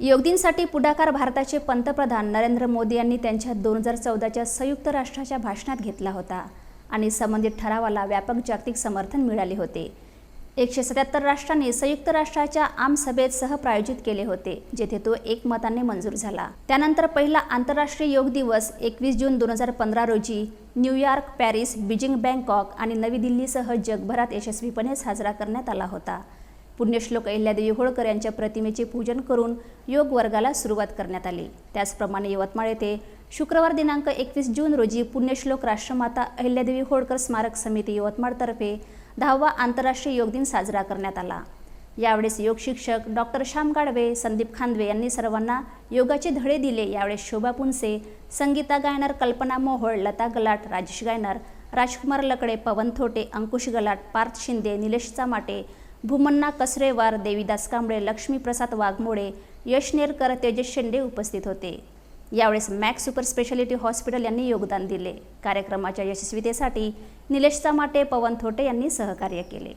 योगदिनसाठी पुढाकार भारताचे पंतप्रधान नरेंद्र मोदी यांनी त्यांच्या दोन हजार चौदाच्या संयुक्त राष्ट्राच्या भाषणात घेतला होता आणि संबंधित ठरावाला व्यापक जागतिक समर्थन मिळाले होते. एकशे सत्याहत्तर राष्ट्रांनी संयुक्त राष्ट्राच्या आमसभेत सहप्रायोजित केले होते जेथे तो एकमताने मंजूर झाला. त्यानंतर पहिला आंतरराष्ट्रीय योग दिवस एकवीस जून दोन हजार पंधरा रोजी न्यूयॉर्क पॅरिस बीजिंग बँकॉक आणि नवी दिल्लीसह जगभरात यशस्वीपणे साजरा करण्यात आला होता. पुण्यश्लोक अहिल्यादेवी होळकर यांच्या प्रतिमेचे पूजन करून योग वर्गाला सुरुवात करण्यात आली. त्याचप्रमाणे यवतमाळ येथे शुक्रवार दिनांक एकवीस जून रोजी पुण्यश्लोक राष्ट्रमाता अहिल्यादेवी होळकर स्मारक समिती यवतमाळतर्फे दहावा आंतरराष्ट्रीय योग दिन साजरा करण्यात आला. यावेळेस योग शिक्षक डॉक्टर श्याम गाडवे संदीप खांदवे यांनी सर्वांना योगाचे धडे दिले. यावेळेस शोभा पुनसे संगीता गायनर कल्पना मोहोळ लता गलाट राजेश गायनर राजकुमार लकडे पवन थोटे अंकुश गलाट पार्थ शिंदे निलेश चामाटे भूमन्ना कसरेवार देवीदास कांबळे लक्ष्मीप्रसाद वाघमोडे यश नेरकर तेजस शेंडे उपस्थित होते. यावेळेस मॅक्स सुपर स्पेशालिटी हॉस्पिटल यांनी योगदान दिले. कार्यक्रमाच्या यशस्वीतेसाठी निलेश चामाटे पवन थोटे यांनी सहकार्य केले.